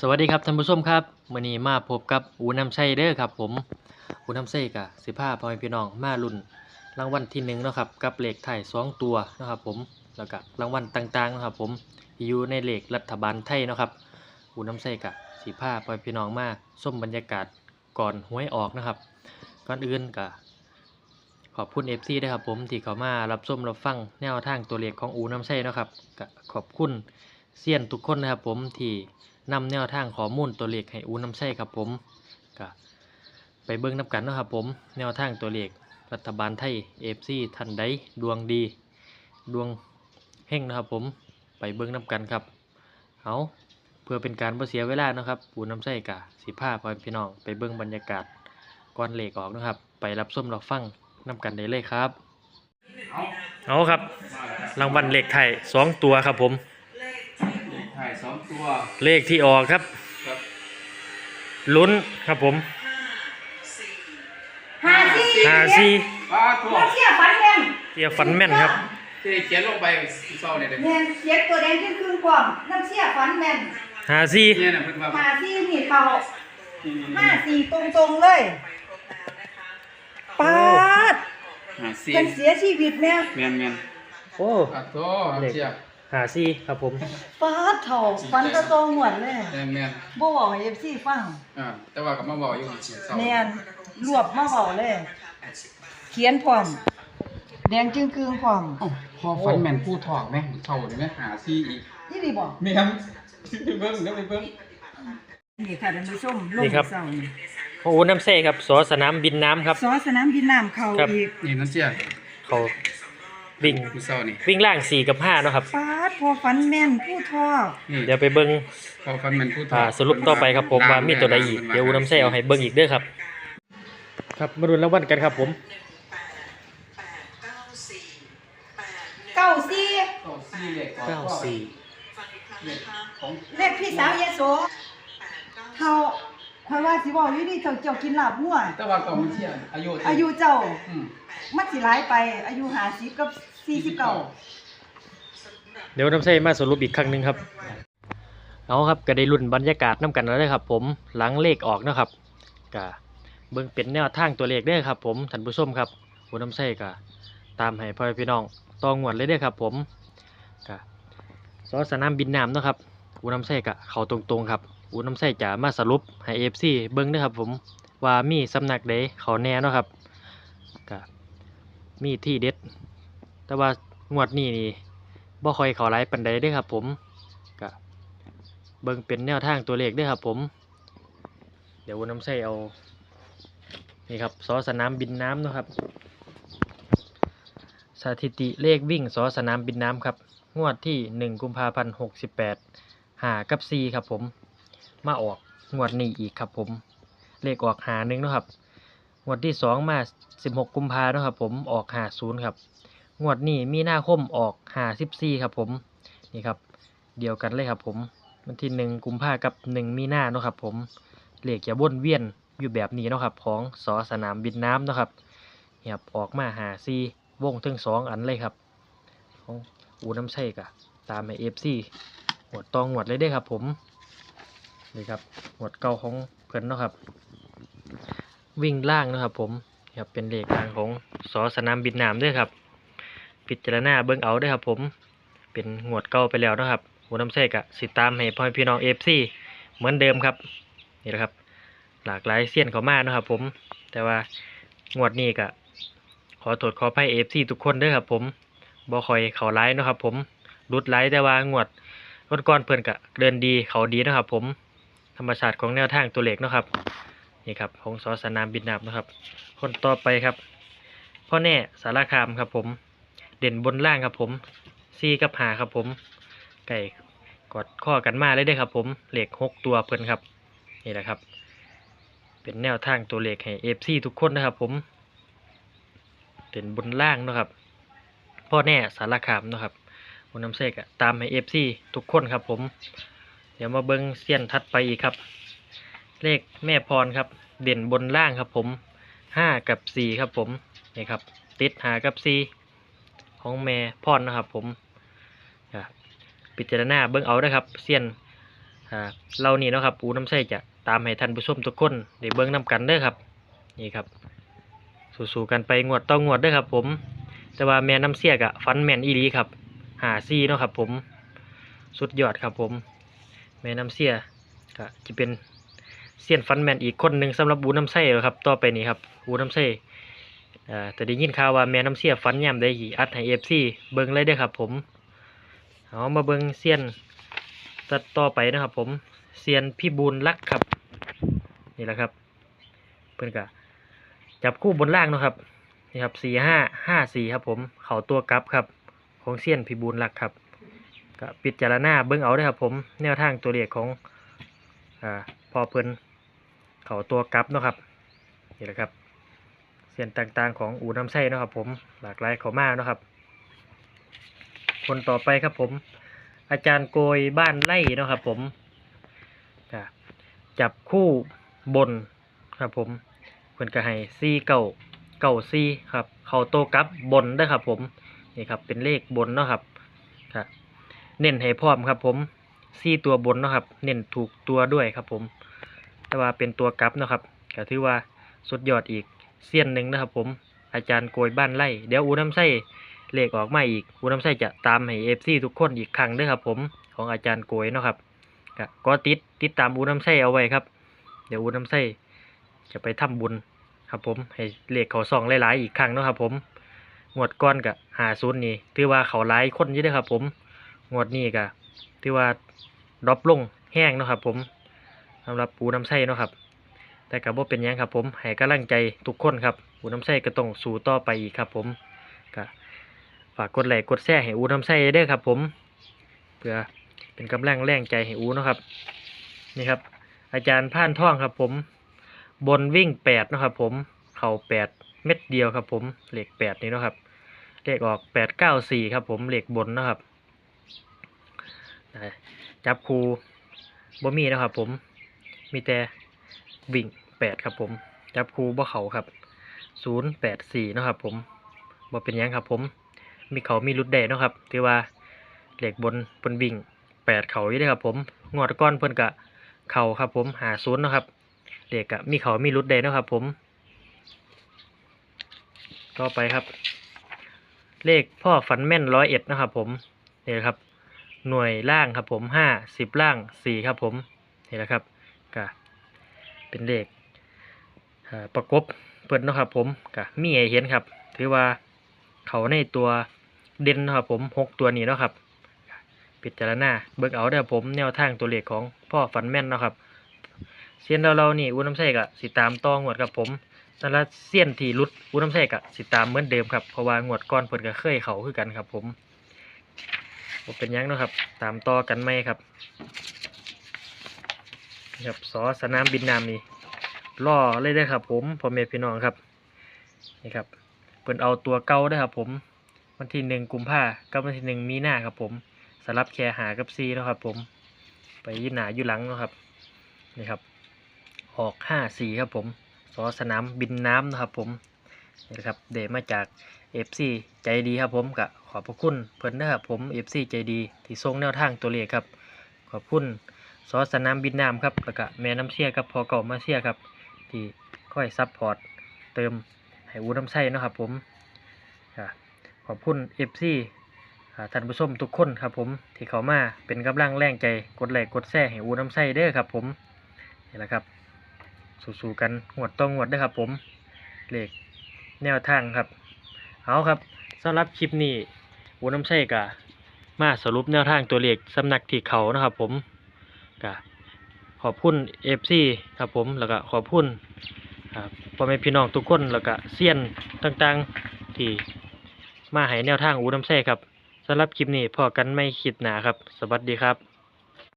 สวัสดีครับท่านผู้ชมครับมื้อนี้มาพบกับอูน้ำชัยเด้อครับ ผมอูน้ำชัยกับสิพาพ่อแม่พี่น้องมาลุ้นรางวัลที่หนึ่งนะครับกับเหลขไทยสองตัวนะครับ ผมแล้วก็รางวัลต่างๆนะครับ ผมอยู่ในเหลขรัฐบาลไทยนะครับอูน้ำชัยกับสิพาพ่อแม่พี่น้องมาชมบรรยากาศก่อนหวยออกนะครับ ก่อนอื่นก็ขอบคุณ FC ด้วยครับผมที่เขามารับชมรับฟังแนวทางตัวเลขของอูน้ำชัยนะครับขอบคุณเซียนทุกคนนะครับผมที่ นำแนวทางข้อมูลตัวเลขให้อูน้ำใช่ครับผมก็ไปเบิ่งนับกันนะครับผม แนวทางตัวเลขรัฐบาลไทยเอฟซีทันใดดวงดี ดวงเฮงนะครับผมไปเบิ่งนับกันครับเอาเพื่อเป็นการบ่เสียเวลานะครับอูน้ำใช่กะสิพาพ่อพี่น้องไปเบิ่งบรรยากาศก่อนเหลขออกนะครับ ไปรับส้มรับฟังนำกันได้เลยครับ เอาครับ รางวัลเหลขไทยสองตัวครับผม สองตัวเลขที่ออกครับ ครับลุ้นครับผมหาซี่หาซีป้าตัวเชี่ยฟันแม่นเตียฟันแม่นครับ ที่เขียนลงไปเศร้าเนี่ยเด้แม่นเสียตัวแดงขึ้นครึ่งกว่างน้ำเชี่ยฟันแม่นหาซีเนี่ยนะเพิ่นว่าหาซี่นี่เขานี่ห้าสี่ตรงๆเลยปาดหาซีเป็นเสียชีวิตแม่ แม่นแม่นโอ้ป้าตัวเชีย หาซีครับผมปาดเถ่าฟันตะตรงหวนเลยแม่นแม่นบ่บอกให้ FC ฟังอ่าแต่ว่าก็มาบอกอยู่เศร้าแม่นรวบมาบอกเลย เขียนพร้อม แดงจึงครึ่งพร้อมเอ้าพอฟันแม่นผู้ถอกแม่งเศร้านี่แม่หาซีอีกนี่ดีบอกแม่นไปเบิ่งเดี๋ยวไปเบิ่งนี่ค่ะท่านผู้ชมลงนี่ครับ เสานี่โอ้น้ำเซ่ครับสอสนามบินน้ำครับ ซอสนามบินน้ำเข้าครับ อีกนี่นั่นเชียเขา วิ่ง ผู้เศร้านี่วิ่งล่างสี่กับห้าเนาะครับ ปาดพอฟันแม่นผู้ทอนี่เดี๋ยวไปเบิ้งพอฟันแม่นผู้ถออ่ากสรุปต่อไปครับผมว่ามีตัวใดอีก เดี๋ยวน้ำเซ่เอาให้เบิ้งอีกเด้อครับ ครับมาดูรางวัลกันครับผม เก้าสี่เก้าซีเลขเก้าสี่เลขของเลขพี่สาวยโสเท่า คอยว่าสิบอกอยู่นี่เจ้าเจ้ากินลาบงัวแต่ว่าก็มันเชียอายุอายุเจ้าอืมมันสิหลายไป อายุ50กับ49เดี๋ยวน้ำเซ่มาสรุปอีกครั้งหนึ่งครับ เอาครับก็ได้รุ่นบรรยากาศน้ำกันแล้วเลยครับผมหลังเลขออกเนาะครับก็เบิ่งเป็นแนวทางตัวเลขเด้อครับ ผมท่านผู้ชมครับผู้น้ำเซ่ก็ตามให้พ่อพี่น้องตองวดเลยเด้อครับผมก็สอสนามบินน้ำเนาะครับผู้น้ำเซ่ก็เข้าตรงๆครับ ผู้น้ำเซ่จะมาสรุปให้เอฟซีเบิ่งเด้อครับผมว่ามีสำนักใดเขาแน่เนาะครับก็มีที่เด็ด แต่ว่างวดนี้นี่บ่ค่อยเขาหลายปานใดเด้อครับ ผมก็เบิ่งเป็นแนวทางตัวเลขด้อครับ ผม เดี๋ยววนน้ำใสเอานี่ครับสอสนามบินน้ำนะครับ สถิติเลขวิ่งสอสนามบินน้ำครับ งวดที่หนึ่งกุมภาพันธ์หกสิบแปดหากับซีครับผม มาออกงวดนี้อีกครับผมเลขออกหาหนึ่งนะครับงวดที่สองมาสิบหกกุมภาเนาะครับผมออกหาศูนย์ครับงวดนี้มีหน้าคมออกหาสิบสี่ครับผมนี่ครับ เดียวกันเลยครับผมวันที่หนึ่งกุมภากับหนึ่งมีหน้าเนาะครับผมเลขจะวนเวียนอยู่แบบนี้เนาะครับของสอสนามบินน้ำเนาะครับเนี่ยครับออกมาหาซีวงถึงสองอันเลยครับของอูน้ำใช่กะตามให้เอฟซีหวดตองหวดเลยได้ครับผม นี่ครับหวดเก่าของเพิ่นเนาะครับ วิ่งล่างนะครับ ผมนี่ครับเป็นเลขล่างของสอสนามบินน้ำด้วยครับ พิจารณาเบิ่งเอาด้วยครับ ผมเป็นงวดเก่าไปแล้วนะครับอูน้ำใช่กะสิตามให้พ่อพี่น้องเอฟซีเหมือนเดิมครับนี่แหละครับ หลากหลายเสี้ยนเขามาเนะครับ ผมแต่ว่างวดนี้ก็ขอโทษขออภัยเอฟซีทุกคนด้อครับ ผมบ่คอยเขาไลน์นะครับ ผมรุดไลน์แต่ว่างวดรถก้อนเพิ่อนก็เดินดีเขาดีนะครับ ผม ธรรมชาติของแนวทางตัวเลขเนาะครับนี่ครับของสอสนามบินนับนะครับ คนต่อไปครับพ่อแน่สารคามครับผม เด่นบนล่างครับผมซีกับหาครับผม ไก่กอดข้อกันมาเลยเด้ครับ ผมเหล็กหกตัวเพิ่นครับนี่แหละครับ เป็นแนวทางตัวเลขให้เอฟซีทุกคนนะครับ ผมเป็นบนล่างนะครับพ่อแน่สารคามนะครับบนน้ำเสกอะตามให้เอฟซีทุกคนครับผม เดี๋ยวมาเบิ้งเสี้ยนทัดไปอีกครับ เลขแม่พรครับ เด่นบนล่างครับ ผมห้ากับสี่ครับ ผมนี่ครับ ติดหากับสี่ของแม่พรนะครับ ผมอะพิจารณาเบิ้งเอานะครับเสี้ยนอ่าเรานี่นะครับอูน้ำใส่จะตามให้ท่านผู้ชมทุกคนได้เบิ่งนํกันเด้อครับนี่ครับ สู้ๆกันไปงวดต้องงวดเด้อครับ ผม แต่ว่าแม่น้ำเสียกะฟันแมนอีลีครับหาซี่เนาะครับ ผม สุดยอดครับผม แม่น้ำเสียก็จะเป็นเสียนฟันแมนอีกคนหนึ่งสำหรับอูน้ำไส้แล้วครับต่อไปนี้ครับอูน้ำไส้อ่าแต่ได้ยินข่าวว่าแม่น้ำเสียฟันย่ำได้กี่อัดให้เอฟซีเบิ้งเลยเด้อครับ ผมเอามาเบิ้งเสียนตัดต่อไปนะครับ ผมเสียนพี่บูลรักครับ นี่แหละครับ เพื่อนกะจับคู่บนล่างนะครับนี่ครับสี่ห้าห้าสี่ครับ ผม เข่าตัวกลับครับ ของเสียนพี่บูลรักครับ ก็ปิดจารณาเบิ้งเอาเด้ครับผมแนวทางตัวเลขของอพอเพิ่นเขาตัวกลับเนาะครับนี่แหละครับเสียนต่างๆของอูน้ำไส้เนาะครับผมหลากหลายเขามากนาะครับ คนต่อไปครับผม อาจารย์โกยบ้านไร่เนาะครับผมจับคู่บนครับผมเพิ่นก็ให้ซีเก่าเก่าซีครับ เขาโตวกลับบนเด้ครับผมนี่ครับเป็นเลขบนเนาะครับ เน้นให้พร้อมครับ ผมซี่ตัวบนนะครับ เน้นถูกตัวด้วยครับ ผม แต่ว่าเป็นตัวกลับนะครับก็ถือว่าสุดยอดอีกเสี้ยนหนึ่งนะครับ ผมอาจารย์โกยบ้านไร่เดี๋ยวอูน้ำไส้เลขออกมาอีกอูน้ำไส้จะตามให้เอฟซีทุกคนอีกครั้งด้วยครับ ผมของอาจารย์โกยนะครับก็ติดติดตามอูน้ำไส้เอาไว้ครับ เดี๋ยวอูน้ำไส้จะไปทำบุญครับ ผมให้เลขเขาซองหลายๆอีกครั้งนะครับ ผมงวดก้อนกับหาศูนย์นี่ถือว่าเขาหลายคนอยี่เด้อครับ ผม งวดนี้ก็ที่ว่าดรอปลงแห้งเนาะครับ ผมสำหรับปูน้ำไส้เนาะครับ แต่กับว่าเป็นยังครับ ผมให้กำลังใจทุกคนครับปูน้ำไส้ก็ต้องสู้ต่อไปอีกครับ ผมก็ฝากกดไลค์กดแชร์ให้อูน้ำไส้เด้ครับ ผมเพื่อเป็นกำลังแรงใจให้อูเนาะครับ นี่ครับ อาจารย์ผ่านท่องครับ ผม บนวิ่งแปดเนาะครับผมเข่าแปดเม็ดเดียวครับ ผมเหล็กแปดนี่เนาะครับเลขออกแปดเก้าสี่ครับ ผมเหล็กบนเนาะครับ จับคูบ่มีนะครับผมมีแต่วิ่งแปดครับผมจับคูบ่เขาครับศูนย์แปดสี่นะครับผมบ่เป็นยังครับผม มีเขามีรุดแดเนะครับที่ว่าเหล็กบนบนวิ่งแปดเขาอยู่ด้ครับผมงวดก้อนเพิ่นกะเข่าครับผมหาศูนย์นะครับเหล็กกะมีเขามีรุดแดเนะครับผม ต่อไปครับ เลขพ่อฝันแม่นร้อยเอ็ดนะครับผมนี่ครับ หน่วยล่างครับผมห้าสิบล่างสี่ครับผมนี่แหละครับก็เป็นเลขประกบเปิดนะครับผมก็มีให้เห็นครับ ถือว่าเขาในตัวเด่นนะครับผมหกตัวนี้นะครับพิจารณาเบิกเอาเด้ผมแนวทางตัวเลขของพ่อฝันแม่นนะครับเซียนเราเรานี่อุ้น้ำใส่กะสิตามตองวดครับผมสำหรับเซียนที่รุดอุ้น้ำใส่กะสิตามเหมือนเดิมครับเพราะว่างวดก้อนเพิ่นก็เคยเขาคือกันครับผม บ่เป็นยังเนาะครับ ตามต่อกันไหมครับครับสอสนามบินน้ำนี่ล่อเลยได้ครับ ผมพ่อแม่พี่น้องครับนี่ครับเพิ่นเอาตัวเก่าได้ครับ ผมวันที่หนึ่งกุมภากับวันที่หนึ่งมีนาครับ ผมสลับแค่หากับซีเนาะครับ ผม ไปยืนหนาอยู่หลังเนาะครับนี่ครับออกห้าสี่ครับ ผมสอสนามบินน้ำนะครับ ผม นี่นะครับเดมาจาก FC ใจดีครับผมกะขอบพระคุณเพิ่นนะครับผม FC ใจดีที่ส่งแนวทางตัวเลขครับ ขอบคุณซอสสนามบินน้ำครับแล้วก็แม่น้ำเชี่ยครับพอเก่ามาเชี่ยครับ ที่ค่อยซัพพอร์ตเติมให้อูน้ำใส้นะครับผมขอบคุณ FC อ่าท่านผู้ชมทุกคนครับผมที่เขามาเป็นกำลังแรงใจกดไลค์กดแชร์ให้อูน้ำใส้เด้อครับผมนี่แหละครับ สู้ๆกันงวดต้องงวดเด้อครับผมเลข แนวทางครับ เอาครับสำหรับคลิปนี้อูน้ำใช่กะมาสรุปแนวทางตัวเลขสำนักที่เขานะครับ ผมกะขอบคุณเอฟซีครับผมแล้วก็ขอบคุณครับพ่อแม่พี่น้องทุกคนแล้วก็เซียนต่างๆที่มาให้แนวทางอูน้ำใช่ครับสำหรับคลิปนี้พอกันไม่คิดหนาครับ สวัสดีครับ